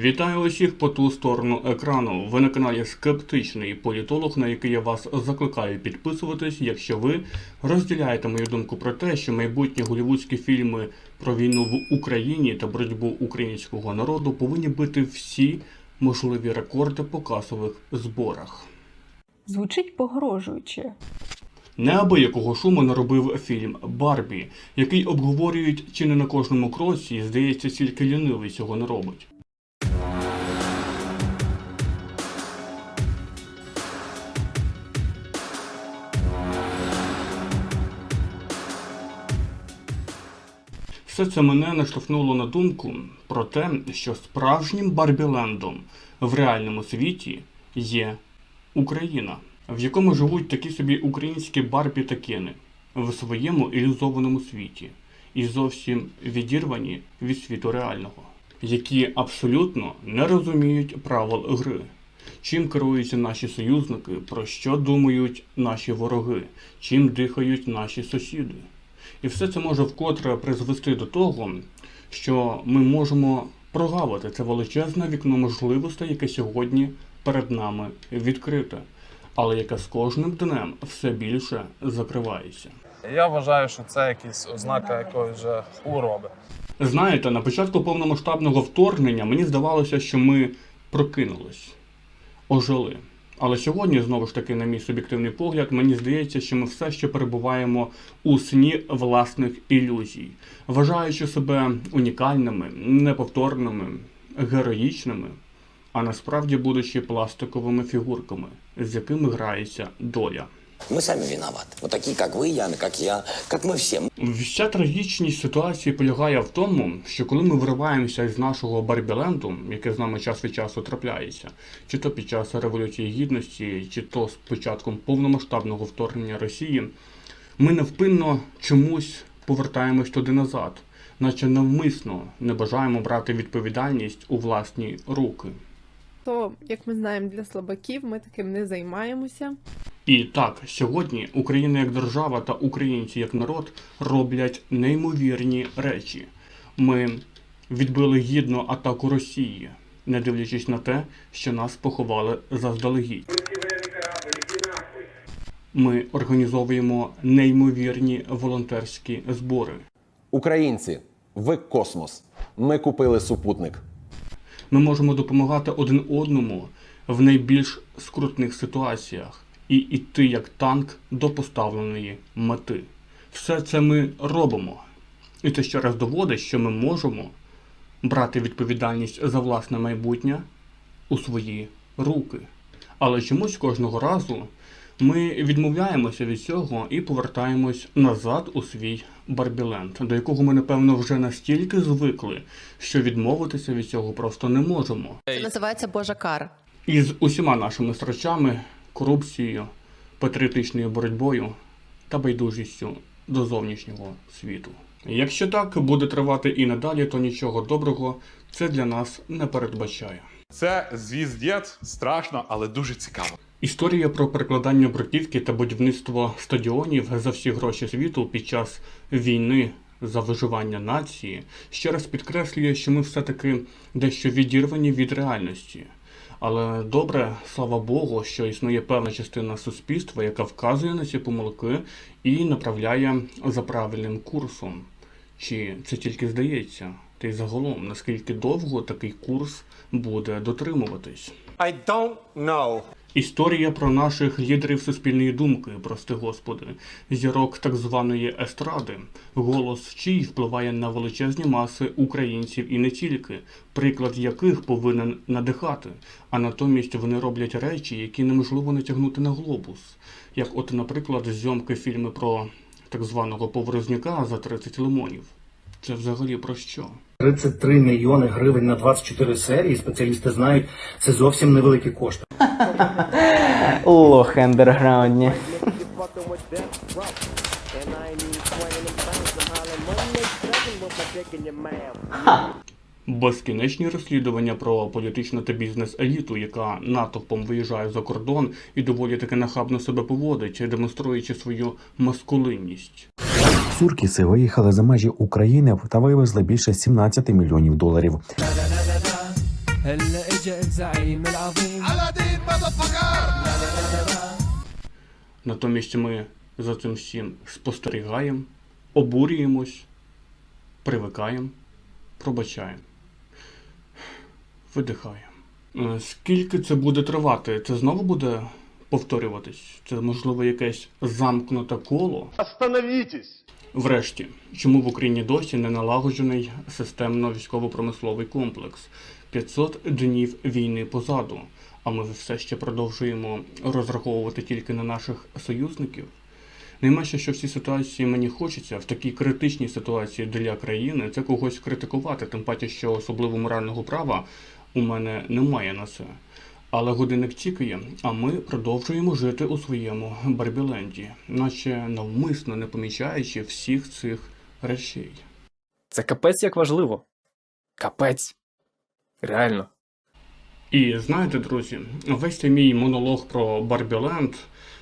Вітаю усіх по ту сторону екрану. Ви на каналі Скептичний політолог, на який я вас закликаю підписуватись, якщо ви розділяєте мою думку про те, що майбутні голівудські фільми про війну в Україні та боротьбу українського народу повинні бити всі можливі рекорди по касових зборах. Звучить погрожуюче. Неабиякого шуму наробив фільм Барбі, який обговорюють чи не на кожному кроці, і здається, тільки лінивий цього не робить. Все це мене наштовхнуло на думку про те, що справжнім Барбілендом в реальному світі є Україна, в якому живуть такі собі українські Барбі та Кени в своєму ілюзованому світі і зовсім відірвані від світу реального, які абсолютно не розуміють правил гри. Чим керуються наші союзники, про що думають наші вороги, чим дихають наші сусіди. І все це може вкотре призвести до того, що ми можемо прогавити це величезне вікно можливостей, яке сьогодні перед нами відкрите, але яке з кожним днем все більше закривається. Я вважаю, що це якісь ознака якоїсь вже хвороби. Знаєте, на початку повномасштабного вторгнення мені здавалося, що ми прокинулись, ожили. Але сьогодні, знову ж таки, на мій суб'єктивний погляд, мені здається, що ми все ще перебуваємо у сні власних ілюзій, вважаючи себе унікальними, неповторними, героїчними, а насправді будучи пластиковими фігурками, з якими грається доля. Мы сами виноваты. Вот такие, как вы, Яна, как я, как мы все. Вся трагічність ситуації полягає в тому, що коли ми вириваємося із нашого Барбіленду, яке з нами час від часу трапляється, чи то під час Революції Гідності, чи то з початком повномасштабного вторгнення Росії, ми невпинно чомусь повертаємось туди назад, наче навмисно не бажаємо брати відповідальність у власні руки. То, як ми знаємо, для слабаків ми таким не займаємося. І так, сьогодні Україна як держава та українці як народ роблять неймовірні речі. Ми відбили гідну атаку Росії, не дивлячись на те, що нас поховали заздалегідь. Ми організовуємо неймовірні волонтерські збори. Українці, ви космос. Ми купили супутник. Ми можемо допомагати один одному в найбільш скрутних ситуаціях і йти як танк до поставленої мети. Все це ми робимо. І це ще раз доводить, що ми можемо брати відповідальність за власне майбутнє у свої руки. Але чомусь кожного разу ми відмовляємося від цього і повертаємось назад у свій Барбіленд, до якого ми, напевно, вже настільки звикли, що відмовитися від цього просто не можемо. Це називається Божа кара. І з усіма нашими страчами, корупцією, патріотичною боротьбою та байдужістю до зовнішнього світу. Якщо так буде тривати і надалі, то нічого доброго це для нас не передбачає. Це звіздєт, страшно, але дуже цікаво. Історія про перекладання бруківки та будівництво стадіонів за всі гроші світу під час війни за виживання нації ще раз підкреслює, що ми все-таки дещо відірвані від реальності. Але добре, слава Богу, що існує певна частина суспільства, яка вказує на ці помилки і направляє за правильним курсом. Чи це тільки здається? Та й загалом, наскільки довго такий курс буде дотримуватись? I don't know. Історія про наших лідерів суспільної думки, прости господи, зірок так званої естради, голос чий впливає на величезні маси українців і не тільки, приклад яких повинен надихати, а натомість вони роблять речі, які неможливо натягнути на глобус, як от, наприклад, зйомки фільми про так званого поворознюка за 30 лимонів. Це взагалі про що? 33 мільйони гривень на 24 серії. Спеціалісти знають, це зовсім невеликі кошти. Лох андерграундні. Безкінечні розслідування про політичну та бізнес-еліту, яка натовпом виїжджає за кордон і доволі таки нахабно себе поводить, демонструючи свою маскулинність. Суркіси виїхали за межі України та вивезли більше 17 мільйонів доларів. Натомість ми за цим всім спостерігаємо, обурюємось, привикаємо, пробачаємо, видихаємо. Е, Скільки це буде тривати? Це знову буде повторюватись? Це можливо якесь замкнуте коло? Остановитесь! Врешті, чому в Україні досі не налагоджений системно військово-промисловий комплекс? 500 днів війни позаду, а ми все ще продовжуємо розраховувати тільки на наших союзників. Найменше, що в цій ситуації мені хочеться, в такій критичній ситуації для країни, це когось критикувати, тим паче, що особливо морального права у мене немає на це. Але годинник тікає, а ми продовжуємо жити у своєму Барбіленді, наче навмисно не помічаючи всіх цих речей. Це капець як важливо. Капець. Реально. І знаєте, друзі, весь цей мій монолог про Барбіленд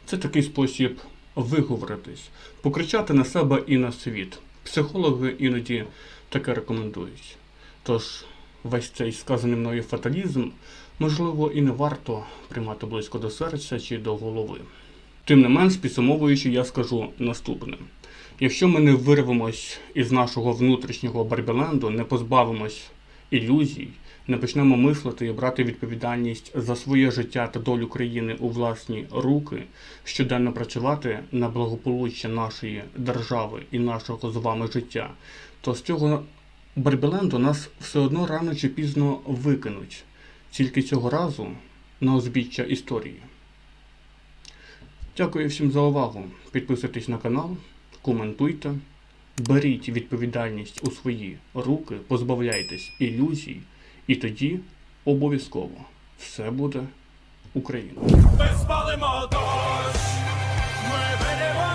це такий спосіб виговоритись, покричати на себе і на світ. Психологи іноді таке рекомендують. Тож весь цей сказаний мною фаталізм, можливо, і не варто приймати близько до серця чи до голови. Тим не менш, підсумовуючи, я скажу наступне: якщо ми не вирвемось із нашого внутрішнього Барбіленду, не позбавимось ілюзій, не почнемо мислити і брати відповідальність за своє життя та долю країни у власні руки, щоденно працювати на благополуччя нашої держави і нашого з вами життя, то з цього Барбіленду нас все одно рано чи пізно викинуть, тільки цього разу на узбіччя історії. Дякую всім за увагу. Підписуйтесь на канал, коментуйте, беріть відповідальність у свої руки, позбавляйтесь ілюзій, і тоді обов'язково все буде Україна. Ми спалимо дощ, ми вирівемо